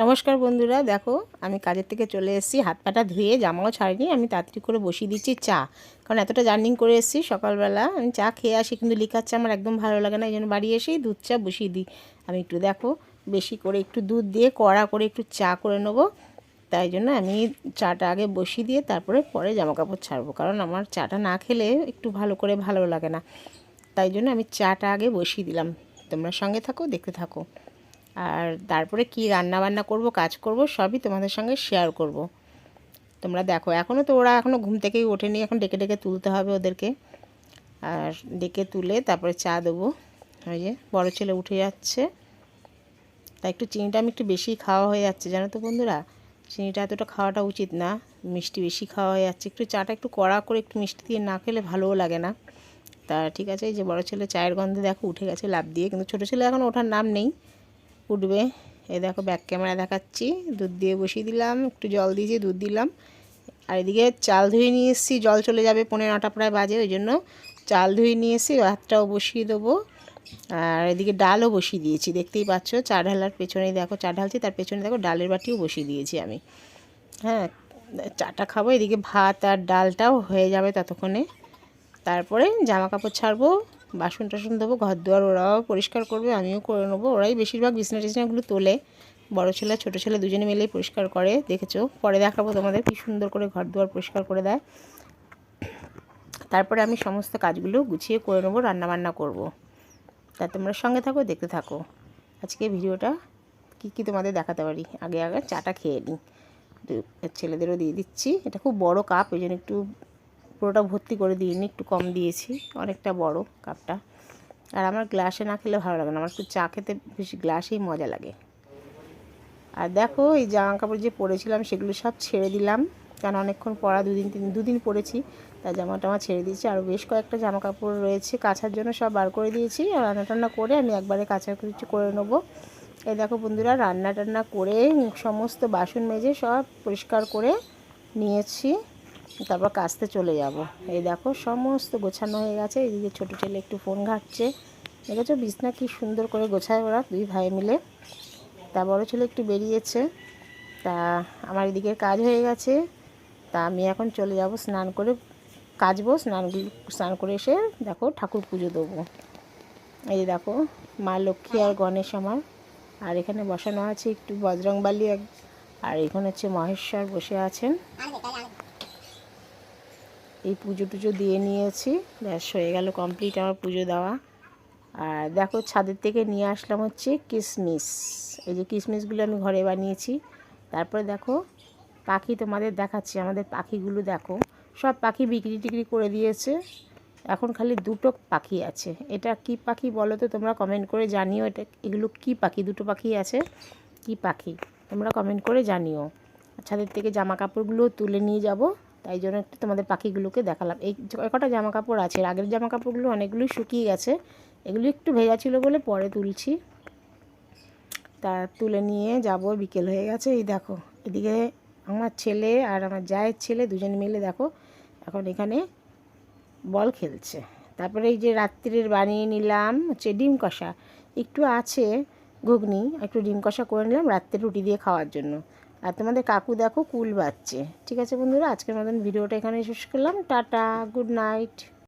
নমস্কার বন্ধুরা, দেখো, আমি কাজের থেকে চলে এসেছি, হাত পাটা ধুয়ে জামাও ছাড়িনি, আমি তাড়াতাড়ি করে বসিয়ে দিচ্ছি চা। কারণ এতটা জার্নিং করে এসেছি সকালবেলা, আমি চা খেয়ে আসি, কিন্তু লিকার চা আমার একদম ভালো লাগে না, এই জন্য বাড়ি এসেই দুধ চা বসিয়ে দিই। আমি একটু দেখো, বেশি করে একটু দুধ দিয়ে কড়া করে একটু চা করে নেব, তাই জন্য আমি চাটা আগে বসিয়ে দিয়ে তারপরে পরে জামা কাপড় ছাড়বো, কারণ আমার চাটা না খেলে একটু ভালো করে ভালো লাগে না। তাই জন্য আমি চাটা আগে বসিয়ে দিলাম। তোমরা সঙ্গে থাকো, দেখতে থাকো। আর তারপরে কি রান্না বান্না করব, কাজ করব, সবই তোমাদের সঙ্গে শেয়ার করব। তোমরা দেখো এখনও তো ওরা এখনও ঘুম থেকেই ওঠেনি, এখন ডেকে ডেকে তুলতে হবে ওদেরকে। আর ডেকে তুলে তারপরে চা দেবো। ওই যে বড়ো ছেলে উঠে যাচ্ছে। তাই একটু চিনিটা আমি একটু বেশি খাওয়া হয়ে যাচ্ছে, জানো তো বন্ধুরা? চিনিটা এতটা খাওয়াটা উচিত না, মিষ্টি বেশি খাওয়া হয়ে যাচ্ছে। একটু চাটা একটু কড়া করে একটু মিষ্টি দিয়ে না খেলে ভালোও লাগে না। তা ঠিক আছে, এই যে বড়ো ছেলে চায়ের গন্ধে দেখো উঠে গেছে লাভ দিয়ে। কিন্তু ছোটো ছেলে এখন ওঠার নাম নেই। উঠবে। এই দেখো ব্যাক ক্যামেরা দেখাচ্ছি। দুধ দিয়ে বসিয়ে দিলাম, একটু জল দিয়েছি দুধ দিলাম। আর এদিকে চাল ধুয়ে নিয়ে এসেছি, জল চলে যাবে পনেরো নটা প্রায় বাজে, ওই জন্য চাল ধুয়ে নিয়ে এসেছি, ভাতটাও বসিয়ে দেবো। আর এদিকে ডালও বসিয়ে দিয়েছি, দেখতেই পাচ্ছ চা ঢালার পেছনেই দেখো চা ঢালছি, তার পেছনে দেখো ডালের বাটিও বসিয়ে দিয়েছি আমি। হ্যাঁ চাটা খাব, এদিকে ভাত আর ডালটাও হয়ে যাবে ততক্ষণে। তারপরে জামা কাপড় ছাড়বো বাসন টাসন দেবো ঘর দুয়ার ওরাও পরিষ্কার করবে, আমিও করে নেব। ওরাই বেশিরভাগ বিছনা টিছনাগুলো তোলে। বড়ো ছেলে, ছোটো ছেলে দুজনে মিলেই পরিষ্কার করে, দেখেছ? পরে দেখাবো তোমাদের কি সুন্দর করে ঘর দুয়ার পরিষ্কার করে দেয়। তারপরে আমি সমস্ত কাজগুলো গুছিয়ে করে নেব, রান্নাবান্না করব। তা তোমরা সঙ্গে থাকো, দেখতে থাকো। আজকে ভিডিওটা কি কি তোমাদের দেখাতে পারি? আগে আগে চাটা খেয়ে নিই ছেলেদেরও দিয়ে দিচ্ছি। এটা খুব বড় কাপ, ওই জন্য একটু পুরোটা ভর্তি করে দিইনি, একটু কম দিয়েছি, অনেকটা বড় কাপটা। আর আমার গ্লাসে না খেলে ভালো লাগে না, আমার একটু চা খেতে বেশি গ্লাসেই মজা লাগে। আর দেখো, এই জামা কাপড় যে পরেছিলাম সেগুলো সব ছেড়ে দিলাম, কারণ অনেকক্ষণ পরা দুদিন, তিন, দুদিন পরেছি, তাই জামা টামা ছেড়ে দিয়েছি। আরও বেশ কয়েকটা জামা কাপড় রয়েছে, কাছার জন্য সব বার করে দিয়েছি, আর রান্না টান্না করে আমি একবারে কাঁচা কিছু করে নেব। এই দেখো বন্ধুরা রান্না টান্না করে, সমস্ত বাসন মেজে সব পরিষ্কার করে নিয়েছি। তারপর কাজতে চলে যাব। এই দেখো, সমস্ত গোছানো হয়ে গেছে। এদিকে ছোটো ছেলে একটু ফোন ঘাটছে। দেখেছ, বিছনা কি সুন্দর করে গোছায় ওরা দুই ভাই মিলে। তা বড়ো ছেলে একটু বেরিয়েছে। তা আমার এদিকে কাজ হয়ে গেছে। তা আমি এখন চলে যাব স্নান করে কাচবো স্নানগুলো স্নান করে এসে দেখো ঠাকুর পুজো দেবো। এই দেখো, মা লক্ষ্মী আর গণেশ আমার। আর এখানে বসানো আছে একটু বজরংবালি আর এখানে হচ্ছে মহেশ্বর বসে আছেন। এই পুজো টুজো দিয়ে নিয়েছি। ব্যাস, হয়ে গেল কমপ্লিট আমার পুজো দেওয়া। আর দেখো, ছাদের থেকে নিয়ে আসলাম হচ্ছে কিশমিশ এই যে কিশমিশগুলো আমি ঘরে বানিয়েছি। তারপরে দেখো, পাখি তোমাদের দেখাচ্ছি। আমাদের পাখিগুলো দেখো, সব পাখি বিক্রি টিক্রি করে দিয়েছে। এখন খালি দুটো পাখি আছে। এটা কি পাখি বলো তো, তোমরা কমেন্ট করে জানিও এটা এগুলো কি পাখি? দুটো পাখি আছে? কি পাখি? তোমরা কমেন্ট করে জানিও। ছাদের থেকে জামা কাপড়গুলো তুলে নিয়ে যাব। তাই জন্য একটু তোমাদের পাখিগুলোকে দেখালাম। এই কটা জামা কাপড় আছে আগের জামা কাপড়গুলো অনেকগুলোই শুকিয়ে গেছে। এগুলো একটু ভেজা ছিল বলে পরে তুলছি। তা তুলে নিয়ে যাব, বিকেল হয়ে গেছে। এই দেখো, এদিকে আমার ছেলে আর আমার জায়ের ছেলে দুজন মিলে দেখো, এখন এখানে বল খেলছে। তারপরে এই যে রাত্রির বানিয়ে নিলাম, হচ্ছে ডিম কষা। একটু আছে ঘুগনি, একটু ডিম কষা করে নিলাম রাত্রে রুটি দিয়ে খাওয়ার জন্য। আর তোমাদের কাকু দেখো কুল বাচ্চে ঠিক আছে বন্ধুরা, আজকের মতন ভিডিওটা এখানে শেষ করলাম। Tata good night